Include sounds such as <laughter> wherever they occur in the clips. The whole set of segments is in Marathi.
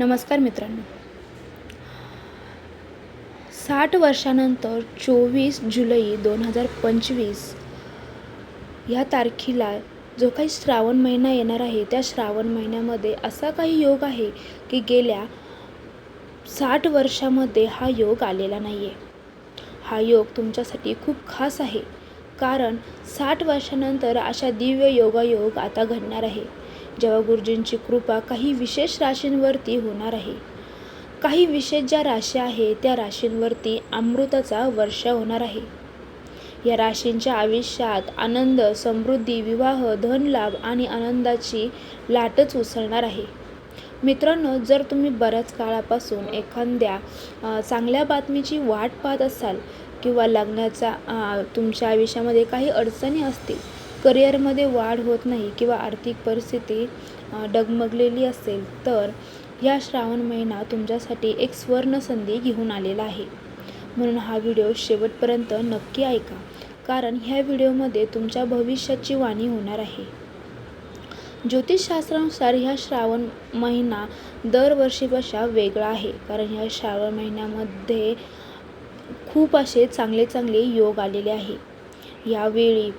नमस्कार मित्रांनो. साठ वर्षानंतर चोवीस जुलै दोन हजार पंचवीस ह्या तारखेला जो काही श्रावण महिना येणार आहे त्या श्रावण महिन्यामध्ये असा काही योग आहे की गेल्या साठ वर्षामध्ये हा योग आलेला नाही आहे हा योग तुमच्यासाठी खूप खास आहे. कारण साठ वर्षानंतर अशा दिव्य योगायोग आता घडणार आहे. जेव्हा गुरुजींची कृपा काही विशेष राशींवरती होणार आहे. काही विशेष ज्या राशी आहे त्या राशींवरती अमृताचा वर्षा होणार आहे. या राशींच्या आयुष्यात आनंद समृद्धी विवाह धनलाभ आणि आनंदाची लाटच उसळणार आहे. मित्रांनो जर तुम्ही बऱ्याच काळापासून एखाद्या चांगल्या बातमीची वाट पाहत असाल किंवा लग्नाचा तुमच्या आयुष्यामध्ये काही अडचणी असतील करिअरमध्ये वाढ होत नाही किंवा आर्थिक परिस्थिती डगमगलेली असेल तर या श्रावण महिना तुमच्यासाठी एक स्वर्ण संधी घेऊन आलेला आहे. म्हणून हा व्हिडिओ शेवटपर्यंत नक्की ऐका कारण ह्या व्हिडिओमध्ये तुमच्या भविष्याची वाणी होणार आहे. ज्योतिषशास्त्रानुसार ह्या श्रावण महिना दरवर्षीपेक्षा वेगळा आहे कारण ह्या श्रावण महिन्यामध्ये खूप असे चांगले चांगले योग आलेले आहे. यावेळी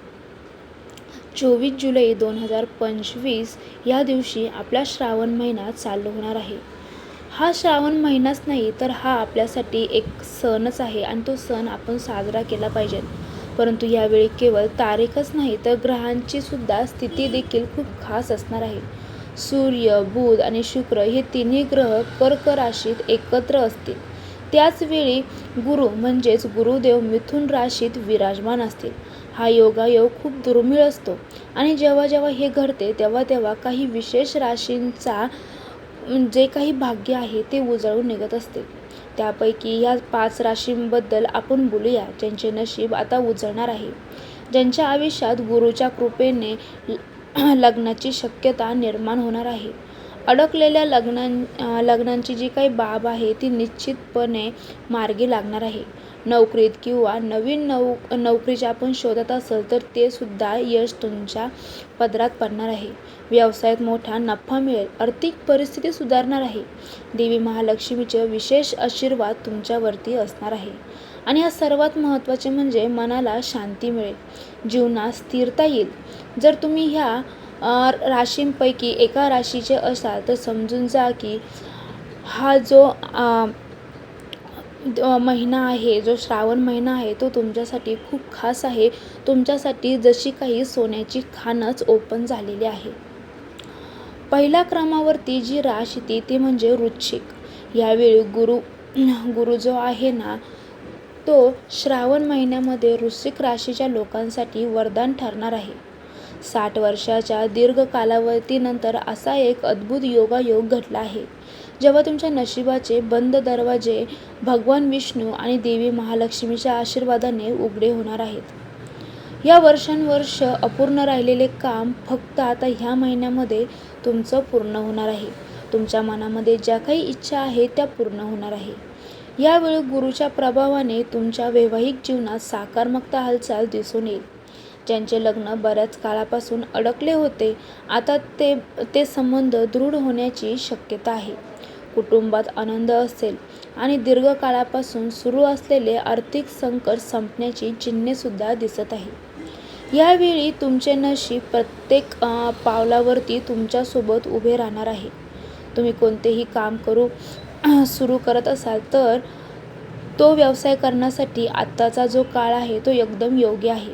चोवीस जुलै दोन हजार पंचवीस या दिवशी आपला श्रावण महिना चालू होणार आहे. हा श्रावण महिनाच नाही तर हा आपल्यासाठी एक सणच आहे आणि तो सण आपण साजरा केला पाहिजे. परंतु यावेळी केवळ तारीखच नाही तर ग्रहांची सुद्धा स्थिती देखील खूप खास असणार आहे. सूर्य बुध आणि शुक्र हे तिन्ही ग्रह कर्क राशीत एकत्र असतील. त्याचवेळी गुरु म्हणजेच गुरुदेव मिथुन राशीत विराजमान असतील. हा योगायोग खूप दुर्मिळ असतो. आणि जेव्हा जेव्हा हे घडते तेव्हा तेव्हा काही विशेष राशींचा जे काही भाग्य आहे ते उजळून निघत असते. त्यापैकी या पाच राशींबद्दल आपण बोलूया ज्यांचे नशीब आता उजळणार आहे. ज्यांच्या आयुष्यात गुरुच्या कृपेने ल- लग्नाची शक्यता निर्माण होणार आहे. अडकलेल्या लग्नां लग्नांची जी काही बाब आहे ती निश्चितपणे मार्गी लागणार आहे. नोकरीत किंवा नवीन नौ नोकरीच्या आपण शोधत असेल तर ते सुद्धा यश तुमच्या पदरात पडणार आहे. व्यवसायात मोठा नफा मिळेल आर्थिक परिस्थिती सुधारणार आहे. देवी महालक्ष्मीचे विशेष आशीर्वाद तुमच्यावरती असणार आहे. आणि या सर्वात महत्त्वाचे म्हणजे मनाला शांती मिळेल. जीवनात स्थिरता येईल. जर तुम्ही ह्या राशींपैकी एका राशीचे असाल तर समजून जा की हा जो महिना आहे जो श्रावण महिना आहे तो तुमच्यासाठी खूप खास आहे. तुमच्यासाठी जशी काही सोन्याची खाणच ओपन झालेली आहे. पहिल्या क्रमावरती जी राश ती ती म्हणजे वृश्चिक यावेळी गुरु गुरु जो आहे ना तो श्रावण महिन्यामध्ये वृश्चिक राशीच्या लोकांसाठी वरदान ठरणार आहे. साठ वर्षाच्या दीर्घ कालावधीनंतर असा एक अद्भुत योगायोग घडला आहे. जेव्हा तुमच्या नशिबाचे बंद दरवाजे भगवान विष्णू आणि देवी महालक्ष्मीच्या आशीर्वादाने उघडे होणार आहेत. या वर्षानुवर्ष अपूर्ण राहिलेले काम फक्त आता ह्या महिन्यामध्ये तुमचं पूर्ण होणार आहे. तुमच्या मनामध्ये ज्या काही इच्छा आहेत त्या पूर्ण होणार आहे. यावेळी गुरुच्या प्रभावाने तुमच्या वैवाहिक जीवनात सकारात्मकता हालचाल दिसून येईल. ज्यांचे लग्न बऱ्याच काळापासून अडकले होते आता ते ते संबंध दृढ होण्याची शक्यता आहे. कुटुंबात आनंद असेल. आणि दीर्घकाळापासून सुरू असलेले आर्थिक संकट संपण्याची चिन्हेसुद्धा दिसत आहे. यावेळी तुमचे नशीब प्रत्येक पावलावरती तुमच्यासोबत उभे राहणार आहे. तुम्ही कोणतेही काम करू सुरू करत असाल तर तो व्यवसाय करण्यासाठी आत्ताचा जो काळ आहे तो एकदम योग्य आहे.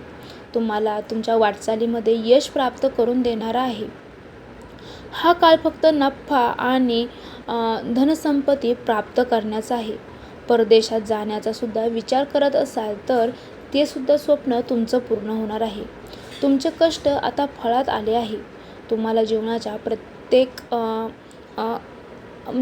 तुम्हाला तुमच्या वाटचालीमध्ये यश प्राप्त करून देणारा आहे. हा काळ फक्त नफा आणि धनसंपत्ती प्राप्त करण्याचा आहे. परदेशात जाण्याचा सुद्धा विचार करत असाल तर ते सुद्धा स्वप्न तुमचं पूर्ण होणार आहे. तुमचे कष्ट आता फळात आले आहे. तुम्हाला जीवनाच्या प्रत्येक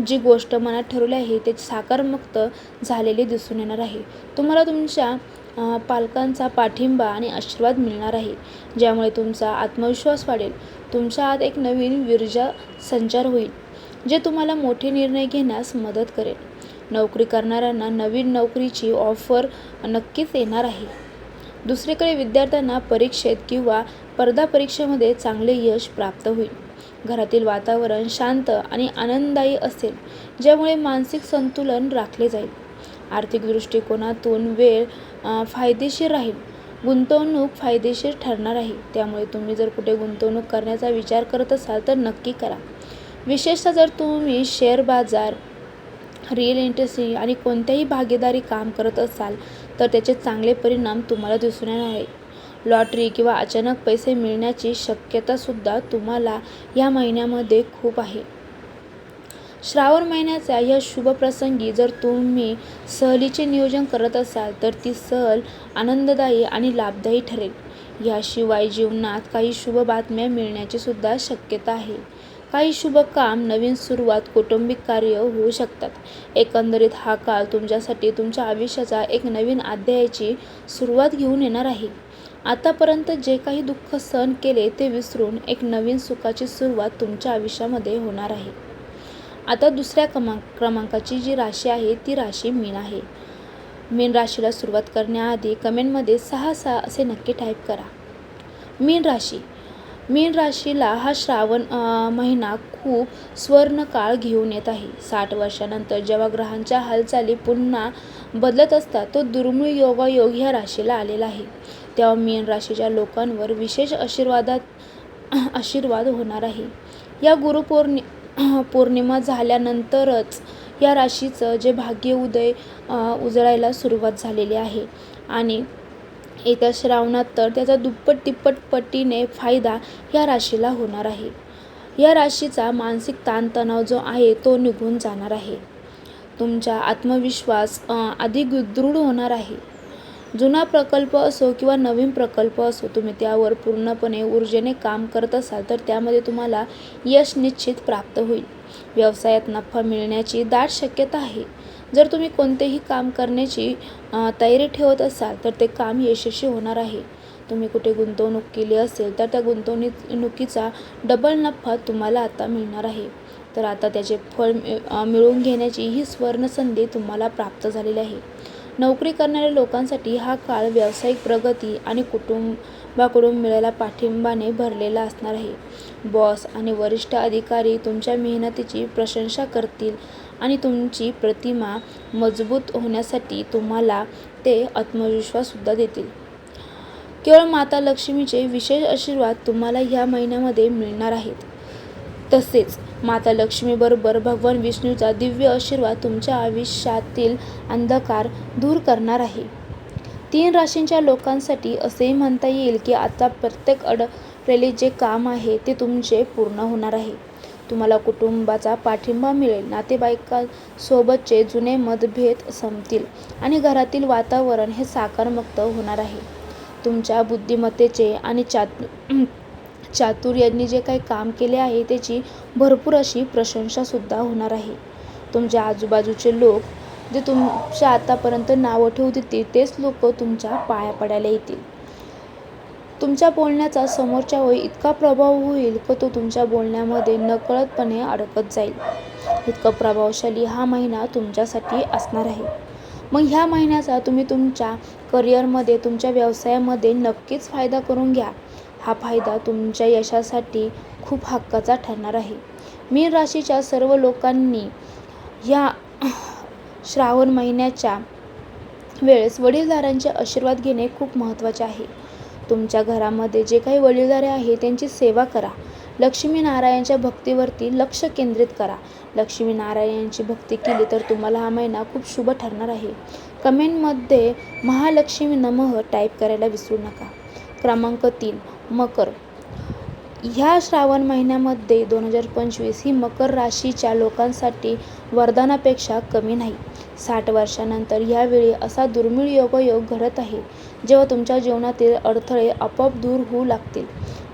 जी गोष्ट मनात ठरवली आहे ते साकारमुक्त झालेले दिसून येणार आहे. तुम्हाला तुमच्या पालकांचा पाठिंबा आणि आशीर्वाद मिळणार आहे ज्यामुळे तुमचा आत्मविश्वास वाढेल. तुमच्या आत एक नवीन ऊर्जा संचार होईल. जे तुम्हाला मोठे निर्णय घेण्यास मदत करेल. नोकरी करणाऱ्यांना नवीन नोकरीची ऑफर नक्कीच येणार आहे. दुसरीकडे विद्यार्थ्यांना परीक्षेत किंवा स्पर्धा परीक्षेमध्ये चांगले यश प्राप्त होईल. घरातील वातावरण शांत आणि आनंददायी असेल ज्यामुळे मानसिक संतुलन राखले जाईल. आर्थिक दृष्टिकोनातून वेळ फायदेशीर राहील. गुंतवणूक फायदेशीर ठरणार आहे. त्यामुळे तुम्ही जर कुठे गुंतवणूक करण्याचा विचार करत असाल तर नक्की करा. विशेषतः जर तुम्ही शेअर बाजार रिअल इंटरेस्टिंग आणि कोणत्याही भागीदारी काम करत असाल तर त्याचे चांगले परिणाम तुम्हाला दिसून येणार आहे. लॉटरी किंवा अचानक पैसे मिळण्याची शक्यतासुद्धा तुम्हाला या महिन्यामध्ये खूप आहे. श्रावण महिन्याच्या या शुभप्रसंगी जर तुम्ही सहलीचे नियोजन करत असाल तर ती सहल आनंददायी आणि लाभदायी ठरेल. याशिवाय जीवनात काही शुभ बातम्या मिळण्याची सुद्धा शक्यता आहे. काही शुभ काम नवीन सुरुवात कौटुंबिक कार्य होऊ शकतात. एकंदरीत हा काळ तुमच्यासाठी तुमच्या आयुष्याचा एक नवीन अध्यायाची सुरुवात घेऊन येणार आहे. आतापर्यंत जे काही दुःख सहन केले ते विसरून एक नवीन सुखाची सुरुवात तुमच्या आयुष्यामध्ये होणार आहे. आता दुसऱ्या क्रमांक क्रमांकाची जी राशी आहे ती राशी मीन आहे. मीन राशीला सुरुवात करण्याआधी कमेंटमध्ये सहा सहा असे नक्की टाईप करा. मीन राशी मीन राशीला हा श्रावण महिना खूप स्वर्ण काळ घेऊन येत आहे. साठ वर्षानंतर जेव्हा ग्रहांच्या हालचाली पुन्हा बदलत असतात तो दुर्मिळ योगायोग ह्या राशीला आलेला आहे. तेव्हा मीन राशीच्या लोकांवर विशेष आशीर्वादात आशीर्वाद होणार आहे. या गुरुपौर्णि पौर्णिमा झाल्यानंतरच या राशीचं जे भाग्य उदय उजळायला सुरुवात झालेली आहे. आणि येत्या श्रावणात तर त्याचा दुप्पट तिप्पट पटीने फायदा या राशीला होणार आहे. या राशीचा मानसिक ताणतणाव जो आहे तो निघून जाणार आहे. तुमचा आत्मविश्वास अधिक दृढ होणार आहे. जुना प्रकल्प असो किंवा नवीन प्रकल्प असो तुम्ही त्यावर पूर्णपणे ऊर्जेने काम करत असाल तर त्यामध्ये तुम्हाला यश निश्चित प्राप्त होईल. व्यवसायात नफा मिळण्याची दाट शक्यता आहे. जर तुम्ही कोणतेही काम करण्याची तयारी ठेवत असाल तर ते काम यशस्वी होणार आहे. तुम्ही कुठे गुंतवणूक केली असेल तर त्या गुंतवणुकीचा डबल नफा तुम्हाला आता मिळणार आहे. तर आता त्याचे फळ मिळवून घेण्याची ही सुवर्णसंधी तुम्हाला प्राप्त झालेली आहे. नोकरी करणाऱ्या लोकांसाठी हा काळ व्यावसायिक प्रगती आणि कुटुंब कुटुंबाकडून मिळालेल्या पाठिंबाने भरलेला असणार आहे. बॉस आणि वरिष्ठ अधिकारी तुमच्या मेहनतीची प्रशंसा करतील आणि तुमची प्रतिमा मजबूत होण्यासाठी तुम्हाला ते आत्मविश्वाससुद्धा देतील. केवळ माता लक्ष्मीचे विशेष आशीर्वाद तुम्हाला ह्या महिन्यामध्ये मिळणार आहेत. तसेच माता लक्ष्मीबरोबर भगवान विष्णूचा दिव्य आशीर्वाद तुमच्या आयुष्यातील अंधकार दूर करणार आहे. तीन राशींच्या लोकांसाठी असेही म्हणता येईल की आता प्रत्येक अडकलेले जे काम आहे ते तुमचे पूर्ण होणार आहे. तुम्हाला कुटुंबाचा पाठिंबा मिळेल नातेवाईकांसोबतचे जुने मतभेद संपतील आणि घरातील वातावरण हे साकारमुक्त होणार आहे. तुमच्या बुद्धिमत्तेचे आणि चातु <clears throat> यांनी जे काही काम केले आहे त्याची भरपूर अशी प्रशंसासुद्धा होणार आहे. तुमच्या आजूबाजूचे लोक जे तुमच्या आतापर्यंत नावं ठेवू देतील तेच लोक तुमच्या पाया पडायला येतील. तुमच्या बोलण्याचा समोरच्यावर इतका प्रभाव होईल की तो तुमच्या बोलण्यामध्ये नकळतपणे अडकत जाईल. इतकं प्रभावशाली हा महिना तुमच्यासाठी असणार आहे. मग ह्या महिन्याचा तुम्ही तुमच्या करिअरमध्ये तुमच्या व्यवसायामध्ये नक्कीच फायदा करून घ्या. हा फायदा तुमच्या यशासाठी खूप हक्काचा ठरणार आहे. मीन राशीच्या सर्व लोकांनी या श्रावण महिन्याच्या वेळेस वडीलधाऱ्यांचे आशीर्वाद घेणे खूप महत्त्वाचे आहे. तुमच्या घरामध्ये जे काही वडीलधारे आहे त्यांची सेवा करा. लक्ष्मीनारायणच्या भक्तीवरती लक्ष केंद्रित करा. लक्ष्मीनारायणची भक्ती केली तर तुम्हाला हा महिना खूप शुभ ठरणार आहे. कमेंटमध्ये महालक्ष्मी नमः टाईप करायला विसरू नका. क्रमांक तीन मकर. ह्या श्रावण महिन्यामध्ये दोन हजार पंचवीस ही मकर राशीच्या लोकांसाठी वरदानापेक्षा कमी नाही. साठ वर्षानंतर ह्यावेळी असा दुर्मिळ योगायोग घडत आहे जेव्हा तुमच्या जीवनातील अडथळे आपोआप दूर होऊ लागतील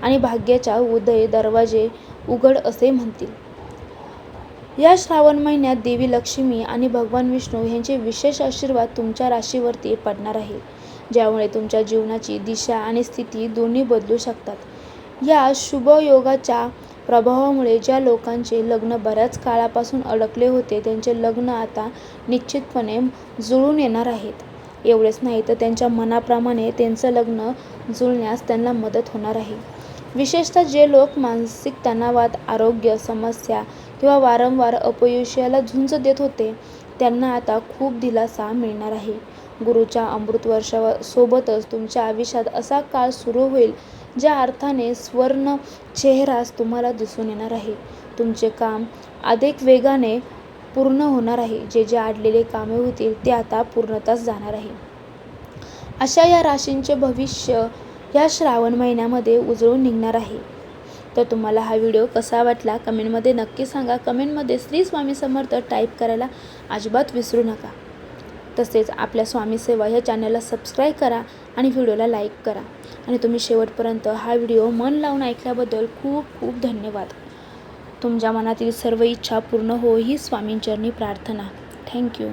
आणि भाग्याच्या उदय दरवाजे उघड असे म्हणतील. या श्रावण महिन्यात देवी लक्ष्मी आणि भगवान विष्णू यांचे विशेष आशीर्वाद तुमच्या राशीवरती पडणार आहे ज्यामुळे तुमच्या जीवनाची दिशा आणि स्थिती दोन्ही बदलू शकतात. या शुभ योगाच्या प्रभावामुळे ज्या लोकांचे लग्न बऱ्याच काळापासून अडकले होते त्यांचे लग्न आता निश्चितपणे जुळून येणार आहेत. एवढेच नाही तर त्यांच्या मनाप्रमाणे त्यांचं लग्न जुळण्यास त्यांना मदत होणार आहे. विशेषतः जे लोक मानसिक तणावात आरोग्य समस्या किंवा वारंवार अपयशाला झुंज देत होते त्यांना आता खूप दिलासा मिळणार आहे. गुरुच्या अमृत वर्षासोबतच तुमच्या आयुष्यात असा काळ सुरू होईल ज्या अर्थाने स्वर्ण चेहराच तुम्हाला दिसून येणार आहे. तुमचे काम अधिक वेगाने पूर्ण होणार आहे. जे जे आडलेले कामे होतील ते आता पूर्णताच जाणार आहे. अशा या राशींचे भविष्य या श्रावण महिन्यामध्ये उजळून निघणार आहे. तर तुम्हाला हा व्हिडिओ कसा वाटला कमेंटमध्ये नक्की सांगा. कमेंटमध्ये श्री स्वामी समर्थ टाईप करायला अजिबात विसरू नका. तसेच आपल्या स्वामी सेवा या चॅनलला सबस्क्राईब करा आणि व्हिडिओला लाईक करा. आणि तुम्ही शेवटपर्यंत हा व्हिडिओ मन लावून ऐकल्याबद्दल खूप खूप धन्यवाद. तुमच्या मनातील सर्व इच्छा पूर्ण हो ही स्वामींचरणी प्रार्थना. थँक्यू